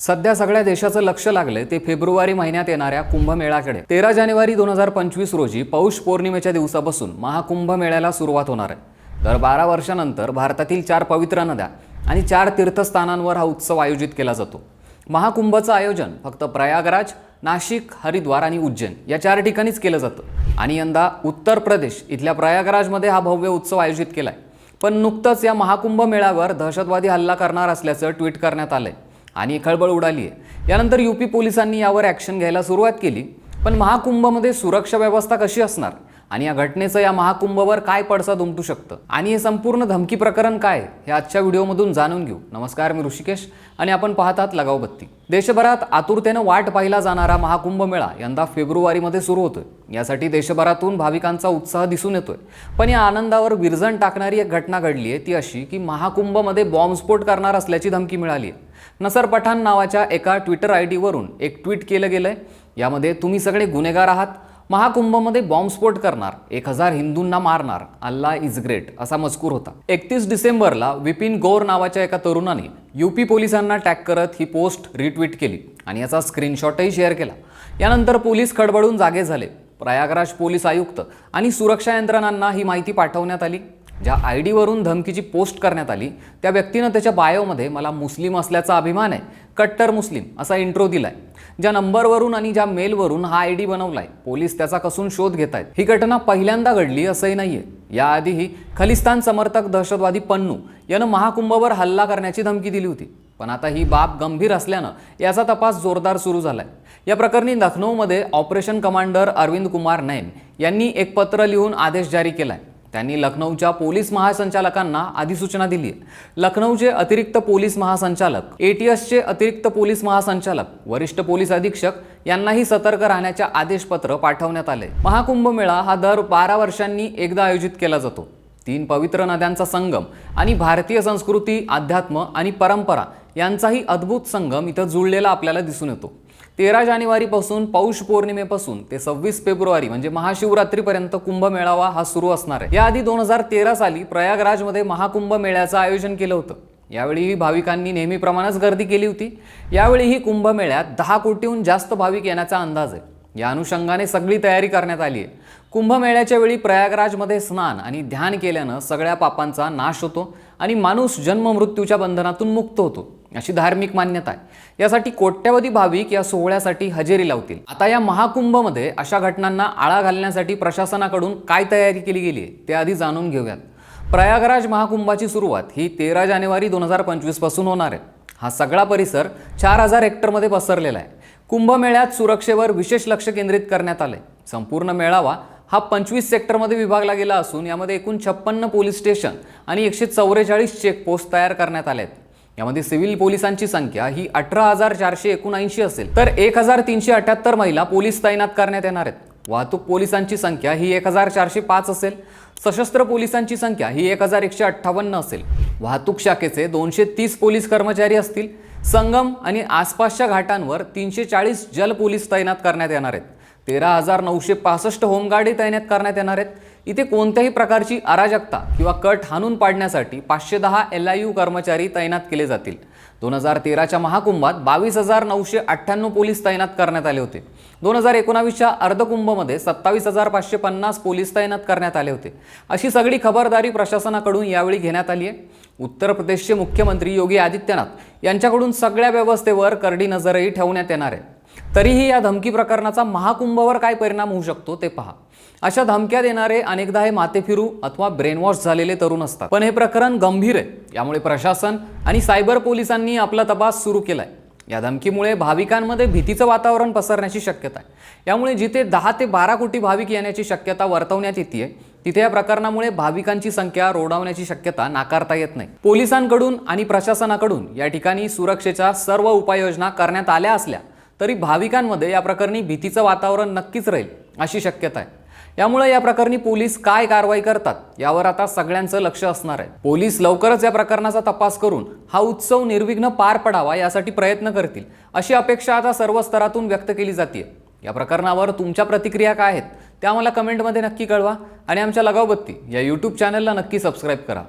सध्या सगळ्या देशाचं लक्ष लागलंय ते फेब्रुवारी महिन्यात येणाऱ्या कुंभमेळ्याकडे तेरा जानेवारी दोन हजार पंचवीस रोजी पौष पौर्णिमेच्या दिवसापासून महाकुंभ मेळ्याला सुरुवात होणार आहे. तर बारा वर्षानंतर भारतातील चार पवित्र नद्या आणि चार तीर्थस्थानांवर हा उत्सव आयोजित केला जातो. महाकुंभचं आयोजन फक्त प्रयागराज नाशिक हरिद्वार आणि उज्जैन या चार ठिकाणीच केलं जातं. आणि यंदा उत्तर प्रदेश इथल्या प्रयागराजमध्ये हा भव्य उत्सव आयोजित केला आहे पण नुकतंच या महाकुंभ मेळ्यावर दहशतवादी हल्ला करणार असल्याचं ट्विट करण्यात आलंय. आणि खळबळ उडाली आहे. यानंतर यूपी पोलिसांनी यावर ॲक्शन घ्यायला सुरुवात केली. पण महाकुंभमध्ये सुरक्षा व्यवस्था कशी असणार? आणि या घटनेचं या महाकुंभवर काय पडसाद उमटू शकतं? आणि हे संपूर्ण धमकी प्रकरण काय? हे आजच्या व्हिडिओमधून जाणून घेऊ. नमस्कार मी ऋषिकेश आणि आपण पाहतात लगाव बत्ती देशभरात आतुरतेनं वाट पाहिला जाणारा महाकुंभ मेळा यंदा फेब्रुवारीमध्ये सुरू होतोय. यासाठी देशभरातून भाविकांचा उत्साह दिसून येतोय. पण या आनंदावर विरजण टाकणारी एक घटना घडली आहे ती अशी की महाकुंभमध्ये बॉम्बस्फोट करणार असल्याची धमकी मिळाली आहे नसर पठाण नावाच्या एका ट्विटर आय डीवरून एक ट्विट केलं गेलं आहे यामध्ये तुम्ही सगळे गुन्हेगार आहात. महाकुंभमध्ये बॉम्बस्फोट करणार एक हजार हिंदूंना मारणार अल्ला इज ग्रेट असा मजकूर होता. एकतीस डिसेंबरला विपिन गौर नावाच्या एका तरुणाने युपी पोलिसांना टॅग करत ही पोस्ट रिट्विट केली आणि याचा स्क्रीनशॉटही शेअर केला. यानंतर पोलीस खडबडून जागे झाले. प्रयागराज पोलीस आयुक्त आणि सुरक्षा यंत्रणांना ही माहिती पाठवण्यात आली. ज्या आय डीवरून धमकीची पोस्ट करण्यात आली त्या व्यक्तीनं त्याच्या बायोमध्ये मला मुस्लिम असल्याचा अभिमान आहे कट्टर मुस्लिम असा इंट्रो दिलाय. ज्या नंबरवरून आणि ज्या मेलवरून हा आय डी बनवलाय पोलीस त्याचा कसून शोध घेत आहेत ही घटना पहिल्यांदा घडली असंही नाहीये. याआधीही खलिस्तान समर्थक दहशतवादी पन्नू यानं महाकुंभवर हल्ला करण्याची धमकी दिली होती. पण आता ही बाब गंभीर असल्यानं याचा तपास जोरदार सुरू झालाय. या प्रकरणी लखनौमध्ये ऑपरेशन कमांडर अरविंद कुमार नैन यांनी एक पत्र लिहून आदेश जारी केलाय. त्यांनी लखनौच्या पोलीस महासंचालकांना अधिसूचना दिली. आहे लखनौचे अतिरिक्त पोलीस महासंचालक एटीएसचे अतिरिक्त पोलीस महासंचालक वरिष्ठ पोलीस अधीक्षक यांनाही सतर्क राहण्याचे आदेशपत्र पाठवण्यात आले. महाकुंभ मेळा हा दर बारा वर्षांनी एकदा आयोजित केला जातो. तीन पवित्र नद्यांचा संगम आणि भारतीय संस्कृती अध्यात्म आणि परंपरा यांचाही अद्भुत संगम इथं जुळलेला आपल्याला दिसून येतो. तेरा जानेवारीपासून पौष पौर्णिमेपासून ते सव्वीस फेब्रुवारी म्हणजे महाशिवरात्रीपर्यंत कुंभमेळावा हा सुरू असणार आहे. याआधी दोन हजार तेरा साली प्रयागराजमध्ये महाकुंभ मेळ्याचं आयोजन केलं होतं. यावेळीही भाविकांनी नेहमीप्रमाणेच गर्दी केली होती. यावेळीही कुंभमेळ्यात दहा कोटीहून जास्त भाविक येण्याचा अंदाज आहे. या अनुषंगाने सगळी तयारी करण्यात आली आहे. कुंभमेळ्याच्या वेळी प्रयागराजमध्ये स्नान आणि ध्यान केल्यानं सगळ्या पापांचा नाश होतो आणि माणूस जन्म मृत्यूच्या बंधनातून मुक्त होतो. अशी धार्मिक मान्यता आहे. यासाठी कोट्यवधी भाविक या सोहळ्यासाठी हजेरी लावतील. आता या महाकुंभमध्ये अशा घटनांना आळा घालण्यासाठी प्रशासनाकडून काय तयारी केली गेली आहे ते आधी जाणून घेऊयात. प्रयागराज महाकुंभाची सुरुवात ही तेरा जानेवारी दोन हजार पंचवीसपासून होणार आहे. हा सगळा परिसर चार हजार हेक्टरमध्ये पसरलेला आहे. कुंभमेळ्यात सुरक्षेवर विशेष लक्ष केंद्रित करण्यात आले संपूर्ण मेळावा हा पंचवीस सेक्टरमध्ये विभागला गेला असून यामध्ये एकूण छप्पन्न पोलीस स्टेशन आणि एकशे चौवेचाळीस चेकपोस्ट तयार करण्यात आले आहेत यामध्ये सिव्हिल पोलिसांची संख्या ही अठरा हजार चारशे एकोणऐंशी असेल. तर एक हजार तीनशे अठ्याहत्तर महिला पोलीस तैनात करण्यात येणार आहेत. वाहतूक पोलिसांची संख्या ही एक हजार चारशे पाच असेल. सशस्त्र पोलिसांची संख्या ही एक हजार एकशे अठ्ठावन्न असेल. वाहतूक शाखेचे दोनशे तीस पोलीस कर्मचारी असतील. संगम आणि आसपासच्या घाटांवर तीनशे चाळीस जल पोलीस तैनात करण्यात येणार आहेत. तेरा हजार नऊशे पासष्ट होमगार्डही तैनात करण्यात येणार आहेत. इथे कोणत्याही प्रकारची अराजकता किंवा कट हाणून पाडण्यासाठी पाचशे दहा एल आय यू कर्मचारी तैनात केले जातील. दोन हजार तेराच्या महाकुंभात बावीस हजार नऊशे अठ्ठ्याण्णव पोलीस तैनात करण्यात आले होते. दोन हजार एकोणावीसच्या अर्धकुंभमध्ये सत्तावीस हजार पाचशे पन्नास पोलीस तैनात करण्यात आले होते. अशी सगळी खबरदारी प्रशासनाकडून यावेळी घेण्यात आली आहे. उत्तर प्रदेशचे मुख्यमंत्री योगी आदित्यनाथ यांच्याकडून सगळ्या व्यवस्थेवर करडी नजरही ठेवण्यात येणार आहे. तरीही या धमकी प्रकरणाचा महाकुंभवर काय परिणाम होऊ शकतो ते पहा. अशा धमक्या देणारे अनेकदा हे माथेफिरू अथवा ब्रेनवॉश झालेले तरुण असतात. पण हे प्रकरण गंभीर आहे. यामुळे प्रशासन आणि सायबर पोलिसांनी आपला तपास सुरू केलाय. या धमकीमुळे भाविकांमध्ये भीतीचं वातावरण पसरण्याची शक्यता आहे. यामुळे जिथे दहा ते बारा कोटी भाविक येण्याची शक्यता वर्तवण्यात येते तिथे या प्रकरणामुळे भाविकांची संख्या रोडावण्याची शक्यता नाकारता येत नाही. पोलिसांकडून आणि प्रशासनाकडून या ठिकाणी सुरक्षेच्या सर्व उपाययोजना करण्यात आल्या असल्या तरी भाविकांमध्ये या प्रकरणी भीतीचं वातावरण नक्कीच राहील अशी शक्यता आहे. यामुळे या प्रकरणी पोलीस काय कारवाई करतात यावर आता सगळ्यांचं लक्ष असणार आहे. पोलीस लवकरच या प्रकरणाचा तपास करून हा उत्सव निर्विघ्न पार पडावा यासाठी प्रयत्न करतील अशी अपेक्षा आता सर्व स्तरातून व्यक्त केली जाते या प्रकरणावर तुमच्या प्रतिक्रिया काय आहेत त्या मला कमेंटमध्ये नक्की कळवा आणि आमच्या लगावबत्ती या यूट्यूब चॅनलला नक्की सबस्क्राईब करा.